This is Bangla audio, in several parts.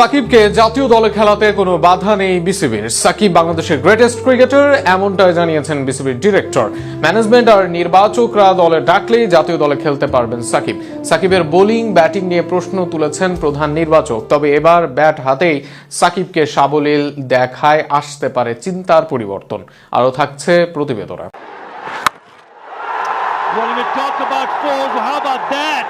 সাকিবকে জাতীয় দলে খেলাতে কোনো বাধা নেই বিসিবির। সাকিব বাংলাদেশের গ্রেটেস্ট ক্রিকেটার এমনটাই জানিয়েছেন বিসিবির ডিরেক্টর ম্যানেজমেন্ট আর নির্বাচকরা দলে ডাকলেই জাতীয় দলে খেলতে পারবেন সাকিব। সাকিবের বোলিং ব্যাটিং নিয়ে প্রশ্ন তুলেছেন প্রধান নির্বাচক। তবে এবার ব্যাট হাতেই সাকিবকে সাবলীল দেখায় আসতে পারে চিন্তার পরিবর্তন। আরও থাকছে প্রতিবেদনা। Wanting to talk about well, how about that?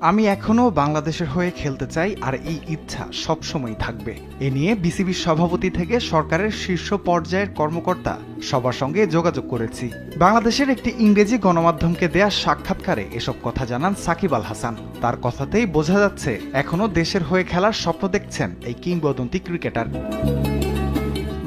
আমি এখনও বাংলাদেশের হয়ে খেলতে চাই আর এই ইচ্ছা সবসময় থাকবে। এ নিয়ে বিসিবির সভাপতি থেকে সরকারের শীর্ষ পর্যায়ের কর্মকর্তা সবার সঙ্গে যোগাযোগ করেছি। বাংলাদেশের একটি ইংরেজি গণমাধ্যমকে দেয়া সাক্ষাৎকারে এসব কথা জানান সাকিব আল হাসান। তার কথাতেই বোঝা যাচ্ছে এখনও দেশের হয়ে খেলার স্বপ্ন দেখছেন এই কিংবদন্তি ক্রিকেটার।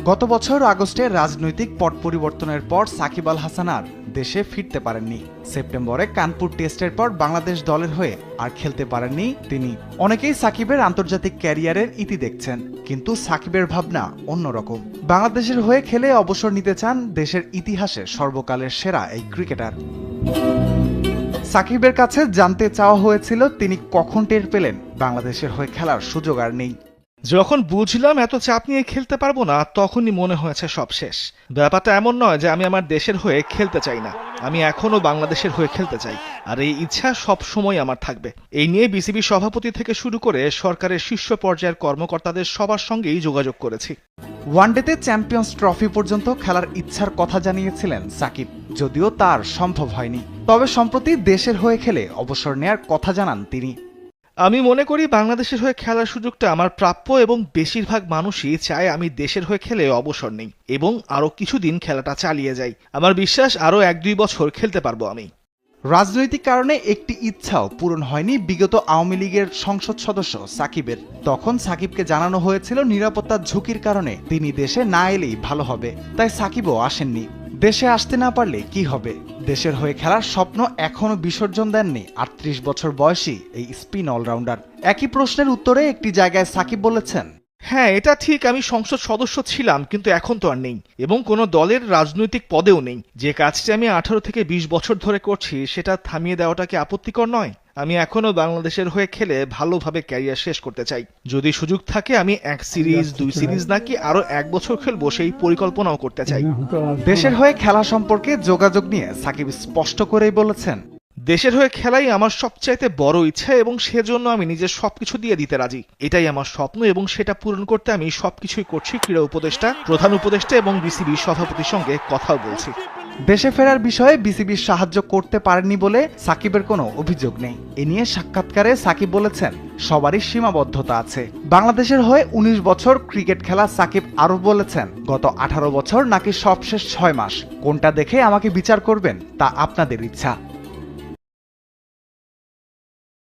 গত বছর আগস্টে রাজনৈতিক পট পরিবর্তনের পর সাকিব আল হাসান আর দেশে ফিরতে পারেননি। সেপ্টেম্বরে কানপুর টেস্টের পর বাংলাদেশ দলের হয়ে আর খেলতে পারেননি তিনি। অনেকেই সাকিবের আন্তর্জাতিক ক্যারিয়ারের ইতি দেখছেন, কিন্তু সাকিবের ভাবনা অন্যরকম। বাংলাদেশের হয়ে খেলে অবসর নিতে চান দেশের ইতিহাসে সর্বকালের সেরা এই ক্রিকেটার। সাকিবের কাছে জানতে চাওয়া হয়েছিল তিনি কখন টের পেলেন বাংলাদেশের হয়ে খেলার সুযোগ আর নেই। যখন বুঝলাম এত চাপ নিয়ে খেলতে পারব না, তখনই মনে হয়েছে সব শেষ ব্যাপারটা এমন নয় যে আমি আমার দেশের হয়ে খেলতে চাই না। আমি এখনও বাংলাদেশের হয়ে খেলতে চাই। আর এই ইচ্ছা সব সময় আমার থাকবে। এই নিয়ে বিসিবি সভাপতি থেকে শুরু করে সরকারের শীর্ষ পর্যায়ের কর্মকর্তাদের সবার সঙ্গেই যোগাযোগ করেছি। ওয়ানডেতে চ্যাম্পিয়ন্স ট্রফি পর্যন্ত খেলার ইচ্ছার কথা জানিয়েছিলেন সাকিব। যদিও তার সম্ভব হয়নি। তবে সম্প্রতি দেশের হয়ে খেলে অবসর নেয়ার কথা জানান তিনি। আমি মনে করি বাংলাদেশের হয়ে খেলার সুযোগটা আমার প্রাপ্য এবং বেশিরভাগ মানুষই চায় আমি দেশের হয়ে খেলে অবসর নেই এবং আরও কিছুদিন খেলাটা চালিয়ে যাই। আমার বিশ্বাস আরও এক দুই বছর খেলতে পারব আমি। রাজনৈতিক কারণে একটি ইচ্ছাও পূরণ হয়নি বিগত আওয়ামী লীগের সংসদ সদস্য সাকিবের। তখন সাকিবকে জানানো হয়েছিল নিরাপত্তার ঝুঁকির কারণে তিনি দেশে না এলেই ভালো হবে, তাই সাকিবও আসেননি। দেশে আসতে না পারলে কি হবে? দেশের হয়ে খেলার স্বপ্ন এখনও বিসর্জন দেননি আটত্রিশ বছর বয়সী এই স্পিন অলরাউন্ডার। একই প্রশ্নের উত্তরে একটি জায়গায় সাকিব বলেছেন হ্যাঁ এটা ঠিক, আমি সংসদ সদস্য ছিলাম, কিন্তু এখন তো আর নেই। এবং কোনো দলের রাজনৈতিক পদেও নেই। যে কাজটি আমি আঠারো থেকে বিশ বছর ধরে করছি, সেটা থামিয়ে দেওয়াটা কি আপত্তিকর নয়? আমি এখনও বাংলাদেশের হয়ে খেলে ভালোভাবে ক্যারিয়ার শেষ করতে চাই। যদি সুযোগ থাকে, আমি এক সিরিজ, দুই সিরিজ নাকি আরও এক বছর খেলব সেই পরিকল্পনাও করতে চাই। দেশের হয়ে খেলা সম্পর্কে যোগাযোগ নিয়ে সাকিব স্পষ্ট করেই বলেছেন, দেশের হয়ে খেলাই আমার সবচাইতে বড় ইচ্ছা এবং সেজন্য আমি নিজের সবকিছু দিয়ে দিতে রাজি। এটাই আমার স্বপ্ন এবং সেটা পূরণ করতে আমি সবকিছুই করছি। ক্রীড়া উপদেষ্টা, প্রধান উপদেষ্টা এবং বিসিবি সভাপতির সঙ্গে কথাও বলছি। দেশে ফেরার বিষয়ে বিসিবির সাহায্য করতে পারেননি বলে সাকিবের কোনো অভিযোগ নেই। এ নিয়ে সাক্ষাৎকারে সাকিব বলেছেন, সবারই সীমাবদ্ধতা আছে। বাংলাদেশের হয়ে ১৯ বছর ক্রিকেট খেলা সাকিব আরও বলেছেন, গত আঠারো বছর নাকি সবশেষ ছয় মাস, কোনটা দেখে আমাকে বিচার করবেন তা আপনাদের ইচ্ছা।